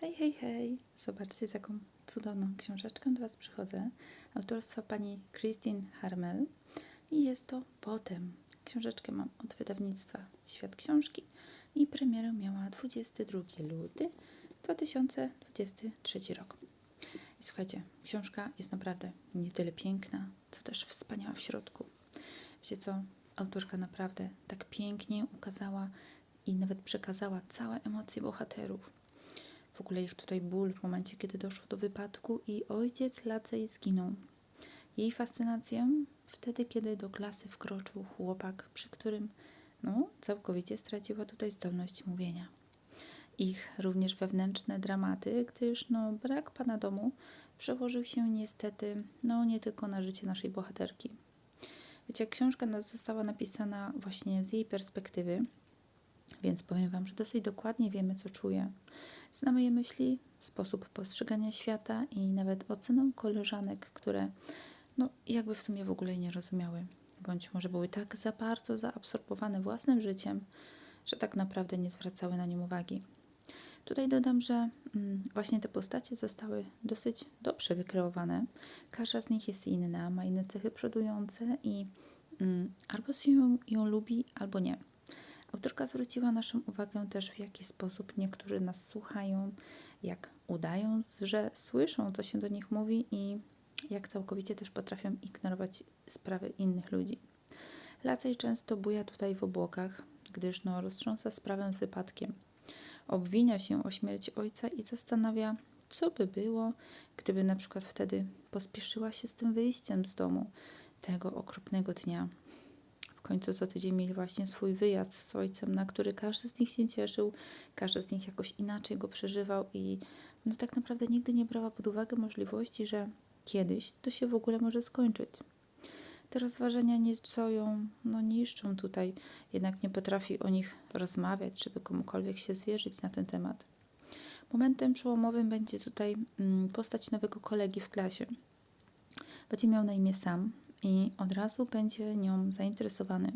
Hej, hej, hej! Zobaczcie, z jaką cudowną książeczką do Was przychodzę. Autorstwa pani Christine Harmel. I jest to Potem. Książeczkę mam od wydawnictwa Świat Książki i premierę miała 22 luty 2023 rok. I słuchajcie, książka jest naprawdę nie tyle piękna, co też wspaniała w środku. Wiecie co? Autorka naprawdę tak pięknie ukazała i nawet przekazała całe emocje bohaterów. W ogóle ich tutaj ból w momencie, kiedy doszło do wypadku i ojciec Lacej zginął. Jej fascynację wtedy, kiedy do klasy wkroczył chłopak, przy którym no, całkowicie straciła tutaj zdolność mówienia. Ich również wewnętrzne dramaty, gdyż no, brak pana domu przełożył się niestety no, nie tylko na życie naszej bohaterki. Wiecie, książka została napisana właśnie z jej perspektywy, więc powiem Wam, że dosyć dokładnie wiemy, co czuje. Znamy jej myśli, sposób postrzegania świata i nawet ocenę koleżanek, które no jakby w sumie w ogóle nie rozumiały, bądź może były tak za bardzo zaabsorbowane własnym życiem, że tak naprawdę nie zwracały na nim uwagi. Tutaj dodam, że mm, właśnie te postacie zostały dosyć dobrze wykreowane. Każda z nich jest inna, ma inne cechy przodujące i mm, albo się ją, ją lubi, albo nie. Autorka zwróciła naszą uwagę też, w jaki sposób niektórzy nas słuchają, jak udają, że słyszą, co się do nich mówi i jak całkowicie też potrafią ignorować sprawy innych ludzi. Lacej często buja tutaj w obłokach, gdyż no, roztrząsa sprawę z wypadkiem. Obwinia się o śmierć ojca i zastanawia, co by było, gdyby na przykład wtedy pospieszyła się z tym wyjściem z domu tego okropnego dnia. Końcu co tydzień mieli właśnie swój wyjazd z ojcem, na który każdy z nich się cieszył, każdy z nich jakoś inaczej go przeżywał i no tak naprawdę nigdy nie brała pod uwagę możliwości, że kiedyś to się w ogóle może skończyć. Te rozważania nieco ją no, niszczą tutaj, jednak nie potrafi o nich rozmawiać, żeby komukolwiek się zwierzyć na ten temat. Momentem przełomowym będzie tutaj mm, postać nowego kolegi w klasie. Będzie miał na imię Sam i od razu będzie nią zainteresowany.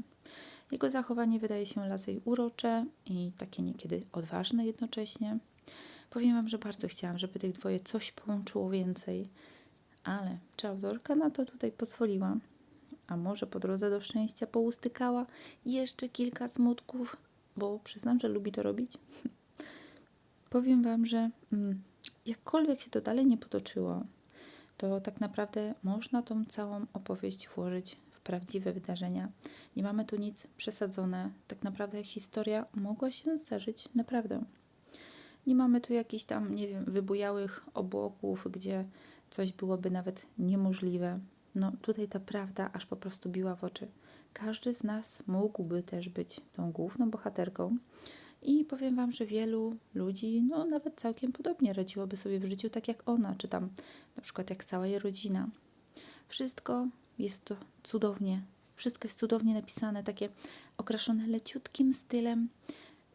Jego zachowanie wydaje się Lazej urocze i takie niekiedy odważne jednocześnie. Powiem Wam, że bardzo chciałam, żeby tych dwoje coś połączyło więcej, ale czy autorka na to tutaj pozwoliła? A może po drodze do szczęścia poustykała jeszcze kilka smutków, bo przyznam, że lubi to robić. Powiem Wam, że mm, jakkolwiek się to dalej nie potoczyło, to tak naprawdę można tą całą opowieść włożyć w prawdziwe wydarzenia. Nie mamy tu nic przesadzone. Tak naprawdę historia mogła się zdarzyć naprawdę. Nie mamy tu jakichś tam, nie wiem, wybujałych obłoków, gdzie coś byłoby nawet niemożliwe. No tutaj ta prawda aż po prostu biła w oczy. Każdy z nas mógłby też być tą główną bohaterką. I powiem Wam, że wielu ludzi, no nawet całkiem podobnie radziłoby sobie w życiu tak jak ona, czy tam na przykład jak cała jej rodzina. Wszystko jest to cudownie, wszystko jest cudownie napisane, takie okraszone leciutkim stylem,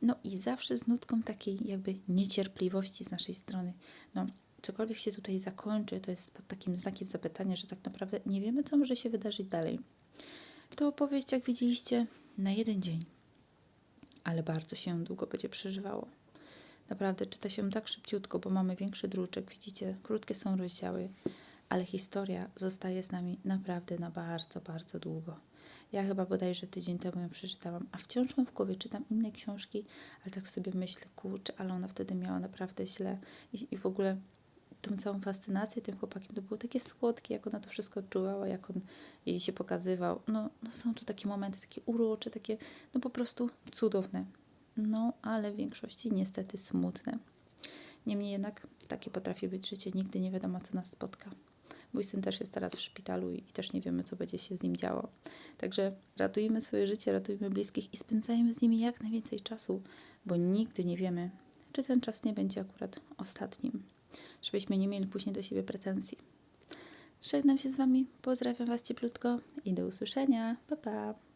no i zawsze z nutką takiej jakby niecierpliwości z naszej strony. No, cokolwiek się tutaj zakończy, to jest pod takim znakiem zapytania, że tak naprawdę nie wiemy, co może się wydarzyć dalej. To opowieść, jak widzieliście, na jeden dzień, ale bardzo się długo będzie przeżywało. Naprawdę czyta się tak szybciutko, bo mamy większy druczek, widzicie, krótkie są rozdziały, ale historia zostaje z nami naprawdę na bardzo, bardzo długo. Ja chyba bodajże tydzień temu ją przeczytałam, a wciąż mam w głowie, czytam inne książki, ale tak sobie myślę, kurczę, ale ona wtedy miała naprawdę źle i, i w ogóle tą całą fascynację tym chłopakiem, to było takie słodkie, jak ona to wszystko odczuwała, jak on jej się pokazywał. No, no są tu takie momenty, takie urocze, takie no po prostu cudowne. No, ale w większości niestety smutne. Niemniej jednak takie potrafi być życie, nigdy nie wiadomo, co nas spotka. Mój syn też jest teraz w szpitalu i też nie wiemy, co będzie się z nim działo. Także ratujmy swoje życie, ratujmy bliskich i spędzajmy z nimi jak najwięcej czasu, bo nigdy nie wiemy, czy ten czas nie będzie akurat ostatnim żebyśmy nie mieli później do siebie pretensji. Żegnam się z Wami, pozdrawiam Was cieplutko i do usłyszenia. Pa, pa!